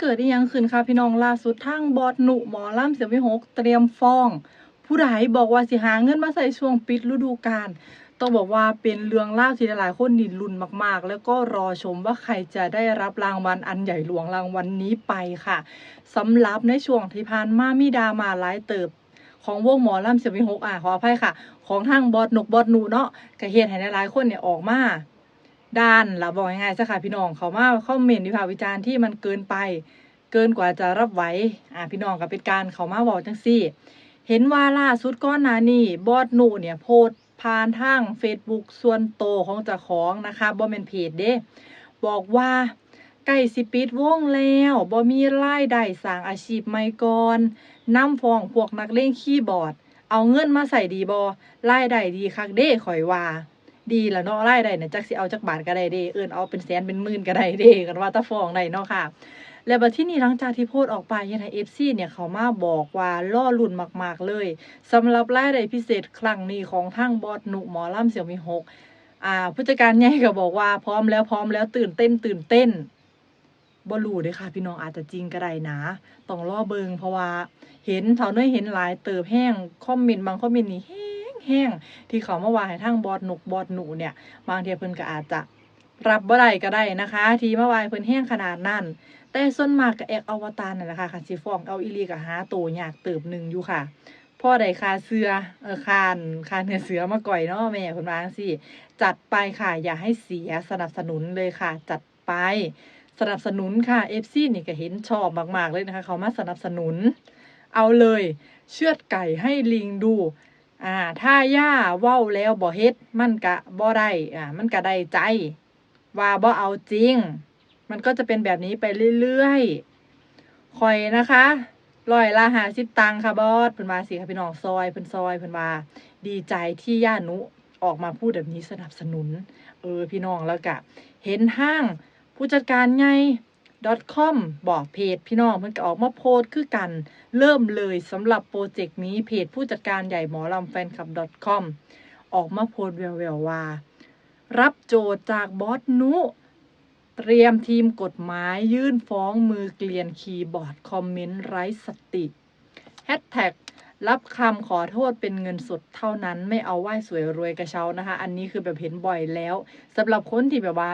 เกิดอีหยังขึ้นค่ะพี่น้องล่าสุดทางบอดหนุหมอลำเสียงวิหกเตรียมฟ้อง ผู้ใดบอกว่าสิหาเงินมาใส่ช่วงปิดฤดูกาลต้องบอกว่าเป็นเรื่องเล่าที่หลายคนดินลุนมากๆ แล้วก็รอชมว่าใครจะได้รับรางวัลอันใหญ่หลวงรางวัลนนี้ไปค่ะสำหรับในช่วงที่ผ่านมามีดามาหลายเติบของวงหมอลำเสียงวิหกอะขออภัยค่ะ ของทางบอดหนกบอดหนูเนาะก็เฮ็ดให้หลายๆคนเนี่ยออกมา ด้านละบอกง่ายๆซะค่ะพี่น้องเขามาคอมเมนต์วิพากษ์วิจารณ์ที่มันเกินไป เกินกว่าจะรับไหวอ่าพี่น้องก็เป็นการเขามาบอกจังซี่ เห็นว่าล่าสุดก้อนหนานี่บอดหนูเนี่ยโพสผ่านทาง Facebook ส่วนโตของเจ้าของนะคะบ่แม่นเพจเด้บอกว่าใกล้สิปิดวงแล้วบ่มีรายได้สร้างอาชีพใหม่ก่อนนำฟองพวกนักเล่นคีย์บอร์ด เอาเงินมาใส่ดีบ่รายได้ดีคักเด้ข่อยว่า ดีแล้วเนาะรายได้เนี่ยจักสิเอาจักบาทก็ได้เด้เอินเอาเป็นแสนเป็นหมื่นก็ได้เด้กันว่าถ้าฟ้องได้เนาะค่ะ แล้วบัดที่นี่หลังจากที่โพสออกไปเฮ็ดให้ FC เนี่ยเขามาบอกว่าล่อลุ่นมากๆเลยสำหรับรายได้พิเศษครั้งนี้ของทางบอดหนุหมอลำเสี่ยวมีหกอ่าผู้จัดการใหญ่ก็บอกว่าพร้อมแล้วพร้อมแล้วตื่นเต้นตื่นเต้นบ่รู้เด้ค่ะ พี่น้องอาจจะจริงก็ได้นะต้องรอเบิงเพราะว่า เห็นเท่าน้อยเห็นหลายเติบแห้งคอมเมนต์บางคอมเมนต์นี่ แห้งที่เขามาว่าให้ทางบอดหนุกบอดหนูเนี่ย บางทีเพิ่นก็อาจจะรับบ่ได้ก็ได้นะคะ ที่มาว่าให้เพิ่นแห้งขนาดนั้น แต่ส่วนมากก็แอกอวตารนั่นแหละค่ะคันสิฟ้องเอาอีลีก็หาโตัวยากเติบหนึ่งอยู่ค่ะพ่อได้คาเสือเออคานคานเนื้อเสือมาก่อยเนาะแม่เพิ่นว่าจังซี่จัดไปค่ะอย่าให้เสียสนับสนุนเลยค่ะ จัดไป สนับสนุนค่ะ FC นี่ก็เห็นชอบมาก ๆ เลยนะคะ เขามาสนับสนุน เอาเลย เชือดไก่ให้ลิงดู อ่าถ้าย่าเว้าแล้วบ่เฮ็ดมันกะบ่ได้อ่ามันก็ได้ใจ ว่าบ่เอาจริง มันก็จะเป็นแบบนี้ไปเรื่อยๆคอยนะคะร้อยละหาสิบตังค่ะบอสเพิ่นว่าสิค่ะพี่น้องซอยเพิ่นซอยเพิ่นว่าดีใจที่ย่านุออกมาพูดแบบนี้สนับสนุน เออพี่น้องแล้วก็เห็นห้างผู้จัดการไง .com บอกเพจพี่น้องเพิ่นก็ออกมาโพสต์คือกัน เริ่มเลยสำหรับโปรเจกต์นี้เพจผู้จัดการใหญ่หมอลำแฟนคลับ .com ออกมาโพสต์แววๆว่า รับโจทย์จากบอสนุ เตรียมทีมกฎหมายยื่นฟ้องมือเกลียนคีย์บอร์ดคอมเมนต์ไร้สติแฮชแท็กรับคำขอโทษเป็นเงินสดเท่านั้นไม่เอาไหว้สวยรวยกระเช้านะคะ อันนี้คือแบบเห็นบ่อยแล้วสำหรับคนที่แบบว่า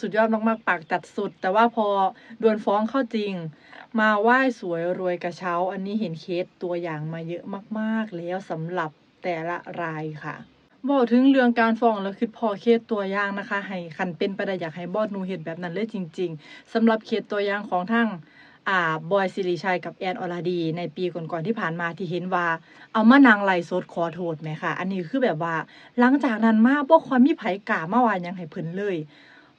สุดยอดมากๆ ปากจัดสุด แต่ว่าพอโดนฟ้องเข้าจริง มาไหว้สวยรวยกระเช้า อันนี้เห็นเคสตัวอย่างมาเยอะมากๆ แล้วสำหรับแต่ละรายค่ะบอกถึงเรื่องการฟ้องแล้วคือพอเคสตัวอย่างนะคะ ให้คันเป็นไปได้อยากให้บอดหนูเห็นแบบนั้นเลยจริง ๆสำหรับเคสตัวอย่างของทั้ง อ่าบอยสิริชัยกับแอนอรดี ในปีก่อนๆที่ผ่านมาที่เห็นว่า เอามานางไล่สดขอโทษไหมค่ะอันนี้คือแบบว่า หลังจากนั้นมาบ่ค่อยมีไผกล้ามาว่าหยังให้เพิ่นเลย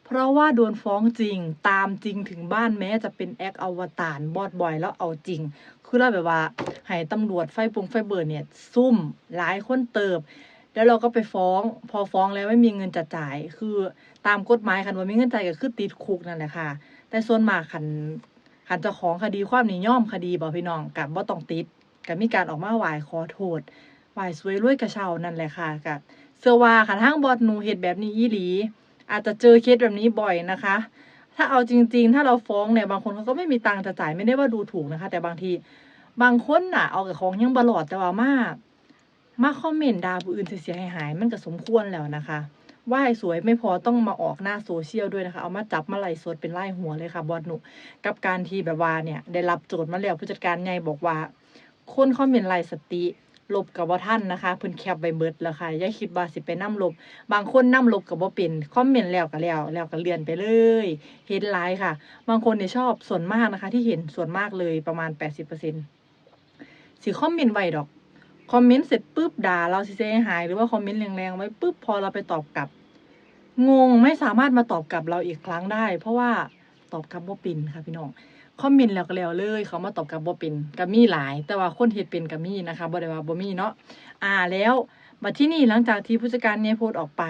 เพราะว่าโดนฟ้องจริงตามจริงถึงบ้านแม้จะเป็นแอคอวตารบอดบอยแล้วเอาจริง คือเราแบบว่าให้ตำรวจไฟปงไฟเบิร์เนี่ยซุ่มหลายคนเติบแล้วเราก็ไปฟ้องพอฟ้องแล้วไม่มีเงินจะจ่าย คือตามกฎหมายคันว่ามีเงินจ่ายก็คือติดคุกนั่นแหละค่ะ แต่ส่วนมากคัน คันจ้าของคดีความนิย่อมคดีบ่พี่น้องกับบ่ต้องติดก็มีการออกมาไหว้ขอโทษไหว้สวยรวยกระเช้านั่นแหละค่ะกับเสื้อว่าคันทางบอดหนูเฮ็ดแบบนี้อีหลี อาจจะเจอเคสแบบนี้บ่อยนะคะ ถ้าเอาจริง ๆ ถ้าเราฟ้องเนี่ยบางคนเขาก็ไม่มีตังค์จะจ่ายไม่ได้ว่าดูถูกนะคะ แต่บางทีบางคนน่ะเอากับของยังบลอดแต่ว่ามากมาคอมเมนต์ด่าผู้อื่นเสียหายมันก็สมควรแล้วนะคะ ไหว้สวยไม่พอต้องมาออกหน้าโซเชียลด้วยนะคะ เอามาจับมาไล่สดเป็นไล่หัวเลยค่ะบอสหนุกับการที่แบบว่าเนี่ยได้รับโจทย์มาแล้วผู้จัดการใหญ่บอกว่า คนคอมเมนต์ไล่สติลบกับว่าท่านนะคะเพิ่นแคปใบเบิดแล้วค่ะอย่าคิดว่าสิไปนํลบ บางคนนํลบกับบ่เป็นคอมเมนต์แล้วก็แล้วแล้วก็เลือนไปเลยเห็นไลน์ค่ะ บางคนเนี่ยชอบส่วนมากนะคะ ที่เห็นส่วนมากเลยประมาณ 80%สิคอมเมนต์ไว้ดอก คอมเมนต์เสร็จปุ๊บด่าเราเสียหายหรือว่าคอมเมนต์แรงๆไว้ปุ๊บพอเราไปตอบกลับ งงไม่สามารถมาตอบกลับเราอีกครั้งได้ เพราะว่าตอบกลับบ่ป็นค่ะพี่น้องคอมเมนต์แล้วก็แล้วเลย เขามาตอบกลับบ่ป็นก็มีหลาย แต่ว่าคนเฮ็ดเป็นก็มีนะคะบ่ได้ว่าบ่มีเนาะอ่าแล้วมาที่นี่หลังจากที่ผู้จัดการเนี่ยโพสออกไป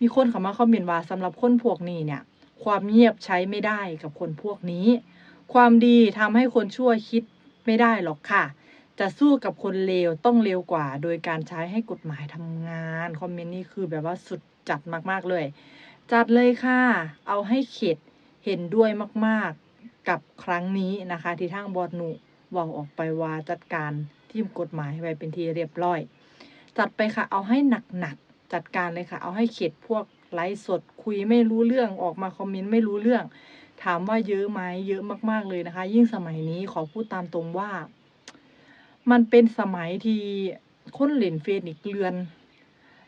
มีคนเข้ามาคอมเมนต์ว่าสำหรับคนพวกนี้เนี่ย ความเงียบใช้ไม่ได้กับคนพวกนี้ ความดีทำให้คนชั่วคิดไม่ได้หรอกค่ะ จะสู้กับคนเลวต้องเร็วกว่า โดยการใช้ให้กฎหมายทำงาน คอมเมนต์นี้คือแบบว่าสุดจัดมาก ๆ เลย จัดเลยค่ะ เอาให้เข็ดเห็นด้วยมากๆกับครั้งนี้นะคะ ที่ทางบอดหนุเว่าออกไปว่าจัดการทีมกฎหมายไปเป็นทีเรียบร้อย จัดไปค่ะ เอาให้หนักๆจัดการเลยค่ะ เอาให้เข็ดพวกไลฟ์สดคุยไม่รู้เรื่องออกมาคอมเมนต์ไม่รู้เรื่อง ถามว่าเยอะไหมเยอะมากๆเลยนะคะ ยิ่งสมัยนี้ขอพูดตามตรงว่า มันเป็นสมัยที่คนเล่นเฟซนี่เกลือน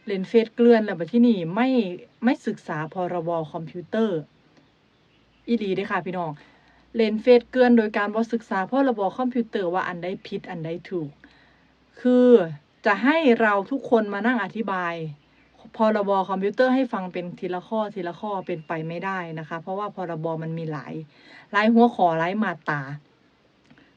เล่นเฟซเกลือนแล้วบัดที่นี่ไม่ไม่ศึกษาพรบคอมพิวเตอร์ อีหลีเด้ค่ะพี่น้องเล่นเฟซเกลือนโดยการบ่ศึกษาพรบคอมพิวเตอร์ว่าอันใดผิดอันใดถูก คือจะให้เราทุกคนมานั่งอธิบายพรบคอมพิวเตอร์ให้ฟังเป็นทีละข้อทีละข้อเป็นไปไม่ได้นะคะ เพราะว่าพรบมันมีหลายหลายหัวข้อหลายมาตรา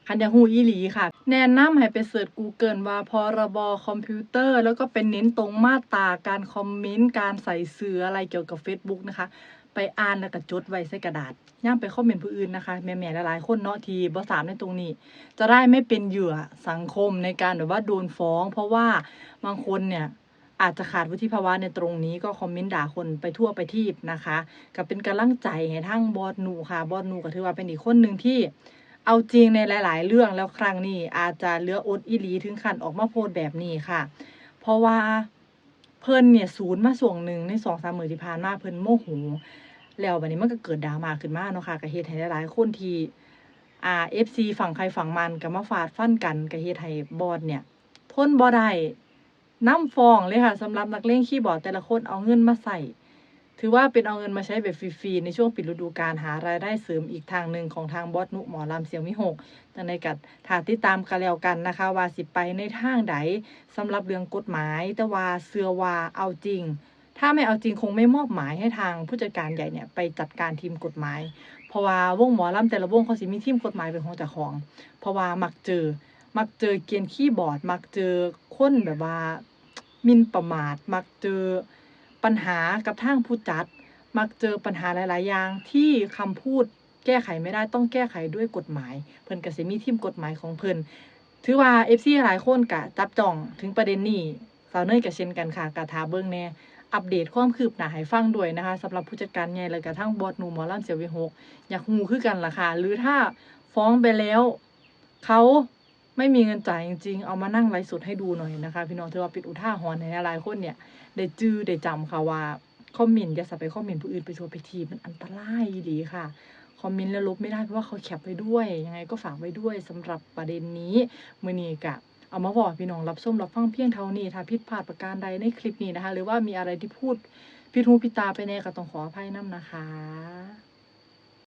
คันอยากฮู้อีหลีค่ะ แนะนำให้ไปเสิร์ช Google ว่าพรบคอมพิวเตอร์ แล้วก็เป็นเน้นตรงมาตราการคอมเมนต์ การใส่เสืออะไรเกี่ยวกับ Facebook นะคะ ไปอ่านแล้วก็จดไว้ใส่กระดาษ ย่ามไปคอมเมนต์ผู้อื่นนะคะแม่ๆหลายๆคนเนาะทีบ่สามในตรงนี้ จะได้ไม่เป็นเหยื่อสังคมในการแบบว่าโดนฟ้อง เพราะว่าบางคนเนี่ยอาจจะขาดวุฒิภาวะในตรงนี้ก็คอมเมนต์ด่าคนไปทั่วไปทีบนะคะก็เป็นกำลังใจให้ทั้งบอดหนูค่ะบอดหนูก็ถือว่าเป็นอีกคนหนึ่งที่ เอาจริงในหลาย ๆ เรื่องแล้วครั้งนี้อาจจะเลืออดอีหลีถึงขั้นออกมาโพสแบบนี้ค่ะ เพราะว่าเพิ่นเนี่ยศูนย์มาส่วงหนึ่งในสองสามมือที่ผ่านมาเพิ่นโมโหแล้วบัดนี้มันก็เกิดดราม่าขึ้นมาเนาะค่ะก็เฮ็ดให้หลายๆคนที่อ่า FC ฝั่งใครฝั่งมันก็มาฟาดฟันกันก็เฮ็ดให้บอดเนี่ยทนบ่ได้น้ำฟองเลยค่ะสำหรับนักเล่นคีย์บอร์ดแต่ละคนเอาเงินมาใส่ ถือว่าเป็นเอาเงินมาใช้แบบฟรีๆในช่วงปิดฤดูกาลหารายได้เสริมอีกทางหนึ่งของทางบอสนุหมอลำเสียงมิหกจังในกัดถาติดตามกันแล้วกันนะคะ ว่าสิไปในทางใดสำหรับเรื่องกฎหมาย แต่ว่าเสือว่าเอาจริง ถ้าไม่เอาจริงคงไม่มอบหมายให้ทางผู้จัดการใหญ่เนี่ยไปจัดการทีมกฎหมาย เพราะว่าวงหมอลำแต่ละวงเขาสิมีทีมกฎหมายเป็นของเจ้าของ เพราะว่ามักเจอ มักเจอเกียนคีย์บอร์ด มักเจอคนแบบว่ามินประมาท มักเจอ ปัญหากับทางผู้จัด มักเจอปัญหาหลาย ๆ อย่างที่คำพูดแก้ไขไม่ได้ต้องแก้ไขด้วยกฎหมาย เพิ่นก็สิมีทีมกฎหมายของเพิ่นถือว่า FC หลายคนก็จับจ้องถึงประเด็นนี้สาวเนยก็เช่นกันค่ะกะทาเบิ่งแน่อัปเดตความคืบหน้าให้ฟังด้วยนะคะสำหรับผู้จัดการใหญ่และกระทั่งบอสหนูหมอลำเสียวิหกอยากฮู้คือกันล่ะค่ะหรือถ้าฟ้องไปแล้ว เขา ไม่มีเงินจ่ายจริงๆ เอามานั่งไลฟ์สดให้ดูหน่อยนะคะ พี่น้องถือว่าเป็นอุท่าหรณ์ในหลายคนเนี่ย ได้จื้อได้จำค่ะว่าคอมเมนต์อย่าสับไปคอมเมนต์ผู้อื่นไปชว์ไปทีมันอันตรายดีค่ะ คอมเมนต์แล้วลบไม่ได้เพราะว่าเขาแคปไว้ด้วย ยังไงก็ฝากไว้ด้วยสำหรับประเด็นนี้มือนี้กะเอามาบอกพี่น้องรับชมรับฟังเพียงเท่านี้ถ้าผิดพลาดประการใดในคลิปนี้นะคะ หรือว่ามีอะไรที่พูดผิดหูผิดตาไปแน่ก็ต้องขออภัยน้ำนะคะ